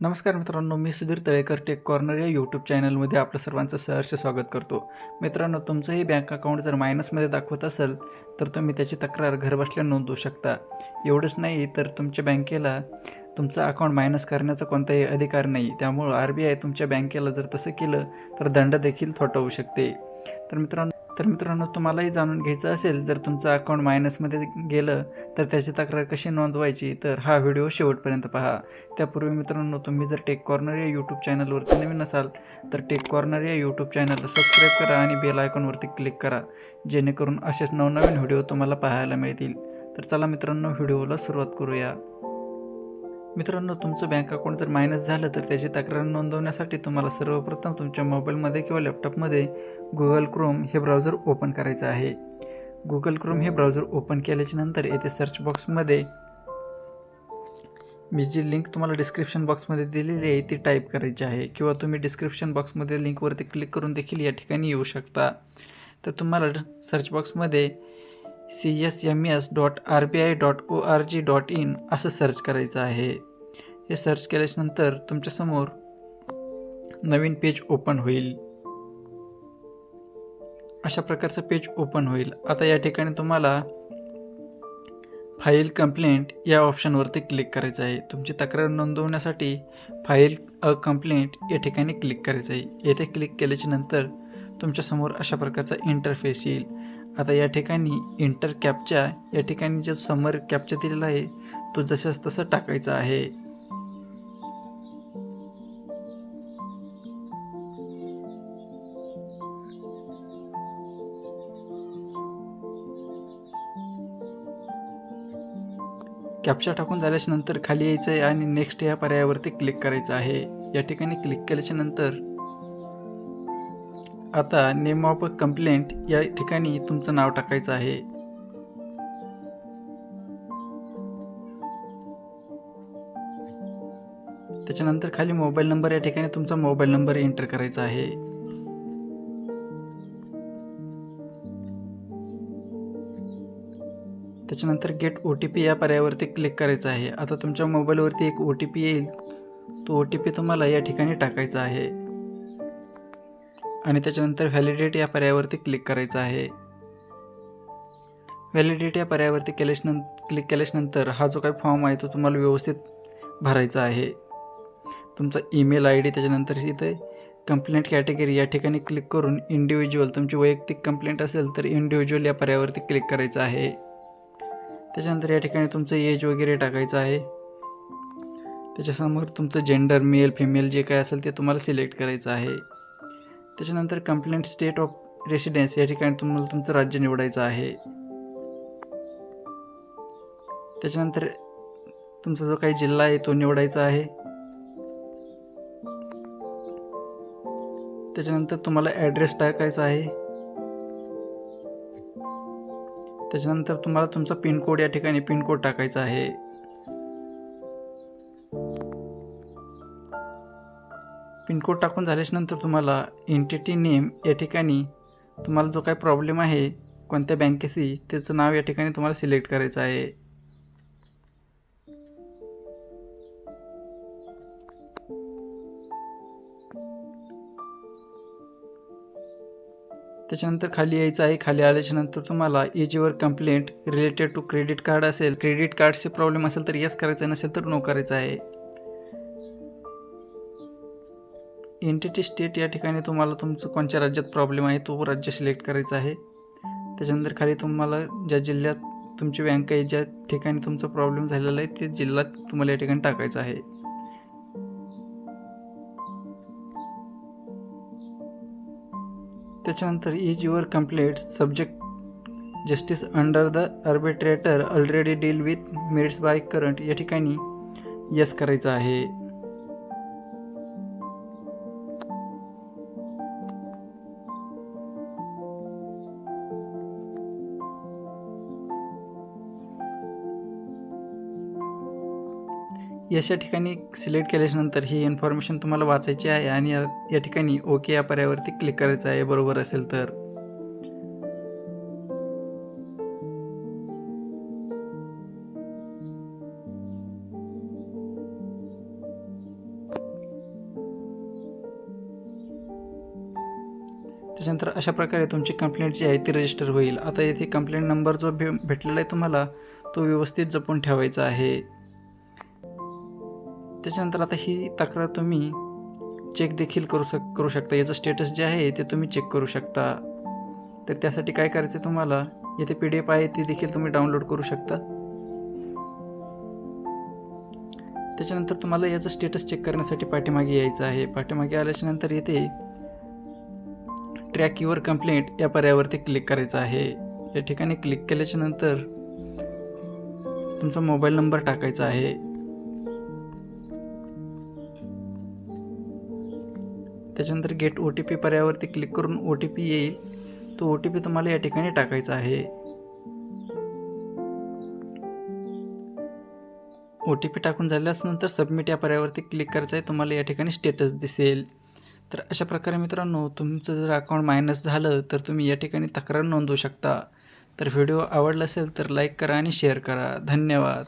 नमस्कार मित्रांनो मी सुधीर तळेकर टेक कॉर्नर या यूट्यूब चॅनलमध्ये आपलं सर्वांचं सहर्ष स्वागत करतो. मित्रांनो तुमचंही बँक अकाउंट जर मायनसमध्ये दाखवत असेल तर तुम्ही त्याची तक्रार घरबसल्या नोंदवू शकता. एवढंच नाही तर तुमच्या बँकेला तुमचं अकाउंट मायनस करण्याचा कोणताही अधिकार नाही. त्यामुळं आर बी आय तुमच्या बँकेला जर तसं केलं तर दंड देखील थोटवू शकते. तर मित्रांनो तर मित्रांनो तुम्हालाही जाणून घ्यायचं असेल जर तुमचं अकाउंट मायनसमध्ये गेलं तर त्याची तक्रार कशी नोंदवायची तर हा व्हिडिओ शेवटपर्यंत पहा. त्यापूर्वी मित्रांनो तुम्ही जर टेक कॉर्नर या यूट्यूब चॅनलवरती नवीन असाल तर टेक कॉर्नर या यूट्यूब चॅनलला सबस्क्राईब करा आणि बेल आयकॉनवरती क्लिक करा जेणेकरून असेच नवनवीन व्हिडिओ तुम्हाला पाहायला मिळतील. तर चला मित्रांनो व्हिडिओला सुरुवात करूया. मित्रांनो तुमचं बँक अकाउंट जर मायनस झालं तर त्याची तक्रार नोंदवण्यासाठी तुम्हाला सर्वप्रथम तुमच्या मोबाईलमध्ये किंवा लॅपटॉपमध्ये गुगल क्रोम हे ब्राउझर ओपन करायचं आहे. गुगल क्रोम हे ब्राउझर ओपन केल्याच्यानंतर येथे सर्च बॉक्समध्ये मी जी लिंक तुम्हाला डिस्क्रिप्शन बॉक्समध्ये दिलेली आहे ती टाईप करायची आहे. किंवा तुम्ही डिस्क्रिप्शन बॉक्समध्ये लिंकवरती क्लिक करून देखील या ठिकाणी येऊ शकता. तर तुम्हाला सर्च बॉक्समध्ये C S M S dot R B I dot O R G dot in असं सर्च करायचं आहे. हे सर्च केल्याच्यानंतर तुमच्यासमोर नवीन पेज ओपन होईल. अशा प्रकारचं पेज ओपन होईल. आता या ठिकाणी तुम्हाला फाईल कंप्लेंट या ऑप्शनवरती क्लिक करायचं आहे. तुमची तक्रार नोंदवण्यासाठी फाईल अ कंप्लेंट या ठिकाणी क्लिक करायचं आहे. येथे क्लिक केल्याच्यानंतर तुमच्यासमोर अशा प्रकारचा इंटरफेस येईल. आता या ठिकाणी इंटर कॅपच्या या ठिकाणी जो समर कॅपचा दिलेला आहे तो जशाच तसं टाकायचा आहे. कॅप्चा टाकून झाल्याच्यानंतर खाली यायचं आहे आणि नेक्स्ट या पर्यायावरती क्लिक करायचं आहे. या ठिकाणी क्लिक केल्याच्यानंतर आता नेम ऑफ अ कंप्लेंट या ठिकाणी तुमचं नाव टाकायचं आहे. त्याच्यानंतर खाली मोबाईल नंबर या ठिकाणी तुमचा मोबाईल नंबर एंटर करायचा आहे. त्याच्यानंतर गेट ओ टी पी या पर्यायावरती क्लिक करायचं आहे. आता तुमच्या मोबाईलवरती एक ओ टी पी येईल. तो ओ टी पी तुम्हाला या ठिकाणी टाकायचा आहे. आणि त्याच्यानंतर व्हॅलिडेट या पर्यायावरती क्लिक करायचं आहे. व्हॅलिडेट या पर्यायावरती केल्याच्यानं क्लिक केल्याच्यानंतर हा जो काही फॉर्म आहे तो तुम्हाला व्यवस्थित भरायचा आहे. तुमचा ईमेल आय डी त्याच्यानंतर इथे कंप्लेंट कॅटेगरी या ठिकाणी क्लिक करून इंडिव्हिज्युअल तुमची वैयक्तिक कंप्लेंट असेल तर इंडिव्हिज्युअल या पर्यायावरती क्लिक करायचं आहे. त्याच्यानंतर या ठिकाणी तुमचं एज वगैरे टाकायचं आहे. त्याच्यासमोर तुमचं जेंडर मेल फिमेल जे काय असेल ते तुम्हाला सिलेक्ट करायचं आहे. त्याच्यानंतर कंप्लेंट स्टेट ऑफ रेसिडेन्स या ठिकाणी तुम्हाला तुमचं राज्य निवडायचं आहे. त्याच्यानंतर तुमचा जो काही जिल्हा आहे तो निवडायचा आहे. त्याच्यानंतर तुम्हाला ॲड्रेस टाकायचा आहे. त्याच्यानंतर तुम्हाला तुमचा पिनकोड या ठिकाणी पिनकोड टाकायचा आहे. पिनकोड टाकून झाल्याच्यानंतर तुम्हाला एंटिटी नेम या ठिकाणी तुम्हाला जो काही प्रॉब्लेम आहे कोणत्या बँकेशी त्याचं नाव या ठिकाणी तुम्हाला सिलेक्ट करायचं आहे. त्याच्यानंतर खाली यायचं आहे. खाली आल्याच्यानंतर तुम्हाला as your complaint related to credit card असेल. क्रेडिट कार्डचे प्रॉब्लेम असेल तर येस करायचं नसेल तर नो करायचं आहे. एंटिटी स्टेट या ठिकाणी तुम्हाला तुमचं कोणत्या राज्यात प्रॉब्लेम आहे तो राज्य सिलेक्ट करायचा आहे. त्याच्यानंतर खाली तुम्हाला ज्या जिल्ह्यात तुमची बँक आहे ज्या ठिकाणी तुमचा प्रॉब्लेम झालेला आहे ते जिल्ह्यात तुम्हाला या ठिकाणी टाकायचं आहे. त्याच्यानंतर is your complaint subject justice under the arbitrator already deal with merits by current या ठिकाणी यस करायचं आहे. अशा ठिकाणी सिलेक्ट केल्याच्यानंतर ही इन्फॉर्मेशन तुम्हाला वाचायची आहे आणि या ठिकाणी ओके या पर्यावरती क्लिक करायचं आहे. बरोबर असेल तर. त्याच्यानंतर अशा प्रकारे तुमची कंप्लेंट जी आहे ती रजिस्टर होईल. आता येथे कंप्लेंट नंबर जो भे भेटलेला आहे तुम्हाला तो व्यवस्थित जपून ठेवायचा आहे. त्याच्यानंतर आता ही तक्रार तुम्ही चेक देखील करू शक करू शकता. याचं स्टेटस जे आहे ते तुम्ही चेक करू शकता. तर त्यासाठी काय करायचं आहे तुम्हाला येथे पी डी एफ आहे ती देखील तुम्ही डाउनलोड करू शकता. त्याच्यानंतर तुम्हाला याचं स्टेटस चेक करण्यासाठी पाठीमागे यायचं आहे. पाठीमागे आल्याच्यानंतर येथे ट्रॅक युअर कंप्लेंट या पर्यायावरती क्लिक करायचं आहे. या ठिकाणी क्लिक केल्याच्यानंतर तुमचा मोबाईल नंबर टाकायचा आहे. त्याच्यानंतर गेट ओ टी पी पर्यायावरती क्लिक करून ओ टी पी येईल. तो ओ टी पी तुम्हाला या ठिकाणी टाकायचा आहे. ओ टी पी टाकून झाल्यानंतर सबमिट या पर्यायावरती क्लिक करायचं आहे. तुम्हाला या ठिकाणी स्टेटस दिसेल. तर अशा प्रकारे मित्रांनो तुमचं जर अकाउंट मायनस झालं तर तुम्ही या ठिकाणी तक्रार नोंदवू शकता. तर व्हिडिओ आवडला असेल तर लाईक करा आणि शेअर करा. धन्यवाद.